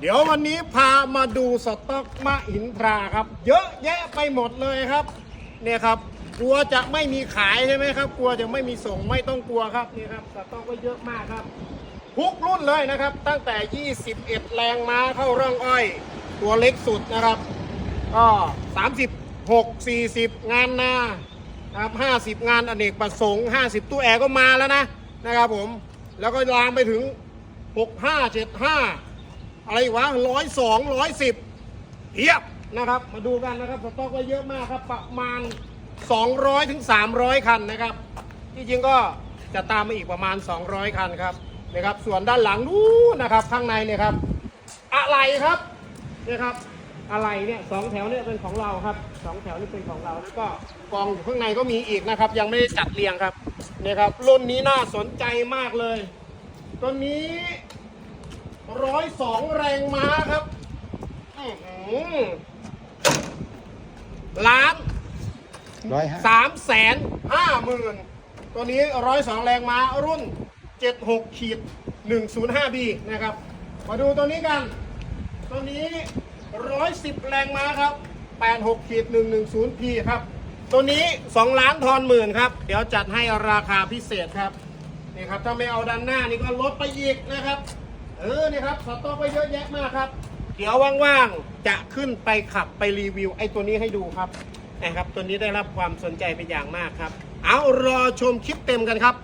เดี๋ยววันนี้พามาดูสต็อกมะหินทราครับ เยอะแยะไปหมดเลยครับ เนี่ยครับ กลัวจะไม่มีขายใช่ไหมครับ กลัวจะไม่มีส่งไม่ต้องกลัวครับนี่ครับสต็อกก็เยอะมากครับทุกรุ่นเลยนะครับ ตั้งแต่ 21 แรงม้าเข้าร่องอ้อย ตัวเล็กสุดนะครับ ก็ 36 40 งานนาครับ50 งานอเนกประสงค์ 50 ตู้แอร์ก็มาแล้วนะนะครับผมแล้วก็ลามไปถึง 65 75 อะไรอีกวะร้อยสองร้อยสิบเทียบนะครับ มาดูกันนะครับสต็อกไว้เยอะมากครับ ประมาณ 200ถึง300 คันนะครับ ที่จริงก็จะตามมาอีกประมาณ 200 คันครับนะครับ ส่วนด้านหลังนู้นนะครับ ข้างในเนี่ยครับ อะไรครับเนี่ยครับอะไรเนี่ยสองแถวเนี่ยเป็นของเราครับสองแถวนี่เป็นของเราแล้วก็กองอยู่ข้างในก็มีอีกนะครับ ยังไม่ได้จัดเรียงครับเนี่ยครับรุ่นนี้น่าสนใจมากเลยตัวนี้ ร้อยสองแรงม้าครับอื้อหือล้านร้อยห้าสามแสนห้าหมื่นตัวนี้ร้อยสองแรงม้ารุ่นเจ็ดหกขีดหนึ่งศูนย์ห้าบีนะครับ มาดูตัวนี้กัน ตัวนี้ร้อยสิบแรงม้าครับแปดหกขีดหนึ่งหนึ่งศูนย์พีครับ ตัวนี้สองล้านทอนหมื่นครับ เดี๋ยวจัดให้ราคาพิเศษครับ นี่ครับ ถ้าไม่เอาด้านหน้านี่ก็ลดไปอีกนะครับ เออนี่ครับสต็อกไปเยอะแยะมากครับ เดี๋ยวว่างๆจะขึ้นไปขับไปรีวิว ไอ้ตัวนี้ให้ดูครับนะครับ ตัวนี้ได้รับความสนใจเป็นอย่างมากครับ เอารอชมคลิปเต็มกันครับ